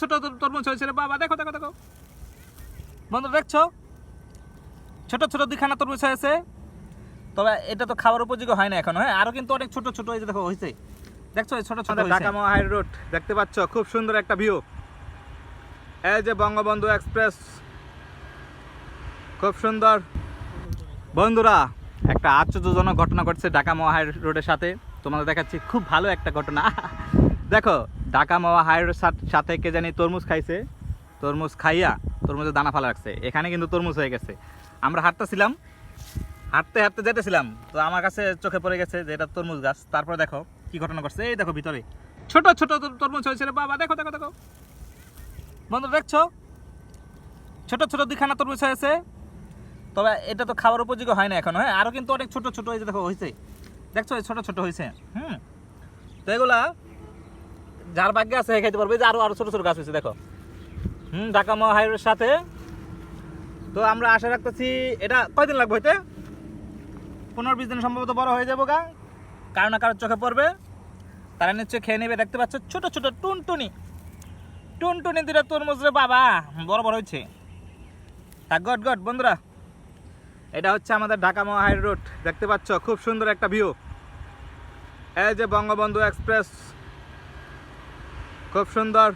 ছোট তরমুজ হয়েছে রে বাবা দেখো দেখো দেখো। বন্ধু দেখছ? ছোট ছোট দুখানা তরমুজ হয়েছে। তবে এটা তো খাওয়ার উপযোগী হয় না এখন হ্যাঁ? আরও কিন্তু অনেক ছোট ছোট এই দেখো হয়েছে। দেখছ? ছোট ছোট ঢাকা মহাই রোড দেখতে পাচ্ছ? খুব সুন্দর একটা ভিউ এই যে বঙ্গবন্ধু এক্সপ্রেস। খুব সুন্দর। বন্ধুরা একটা আশ্চর্যজনক ঘটনা ঘটছে ঢাকা মহা রোডের সাথে। তোমাদের দেখাচ্ছি খুব ভালো একটা ঘটনা। দেখো, ঢাকা মহা হাই রোডের সাথে কে জানি তরমুজ খাইছে? তরমুজ খাইয়া তরমুজের দানা ফালা রাখছে। এখানে কিন্তু তরমুজ হয়ে গেছে। আমরা হাঁটতেছিলাম, হাঁটতে হাঁটতে যেতেছিলাম। তো আমার কাছে চোখে পড়ে গেছে যে এটা তরমুজ গাছ। তারপরে দেখো, কি ঘটনা করছে এই দেখো ভিতরে। ছোট ছোট তরমুজ হয়েছে রে বাবা, দেখো দেখো দেখো। বন্ধু, দেখছ? ছোট ছোট দুখানা তরমুজ হয়েছে। তবে এটা তো খাওয়ার উপযোগী হয় না এখন হ্যাঁ? আরও কিন্তু অনেক ছোট ছোট যে দেখো হয়েছে দেখছ? ছোট ছোট হয়েছে হুম। তো এগুলা যার ভাগ্যে আছে খাইতে পারবে। যে আরও আরও ছোট ছোট গাছ হয়েছে, দেখো। হুম, ঢাকা মহাইরের সাথে। তো আমরা আশা রাখতেছি এটা কয়দিন লাগবে হইতে? পনেরো বিশ দিন সম্ভবত বড় হয়ে যাব গা। কারও না কারোর চোখে পড়বে। তারা নিশ্চয়ই খেয়ে নেবে, দেখতে পাচ্ছ, ছোট ছোট টুনটুনি। টুনটুনি দুটা তরমুজ রে বাবা, বড় বড় হয়েছে। তা গড গড, বন্ধুরা, এটা হচ্ছে আমাদের ঢাকা মহাই রোড দেখতে পাচ্ছ, খুব সুন্দর একটা ভিউ এই যে বঙ্গবন্ধু এক্সপ্রেস খুব সুন্দর,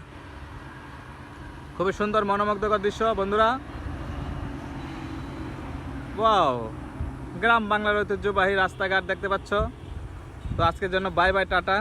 খুবই সুন্দর মনোমুগ্ধকর দৃশ্য, বন্ধুরা। ওয়াও গ্রাম বাংলার ঐতিহ্যবাহী রাস্তাঘাট দেখতে পাচ্ছ। তো আজকের জন্য বাই বাই টাটা।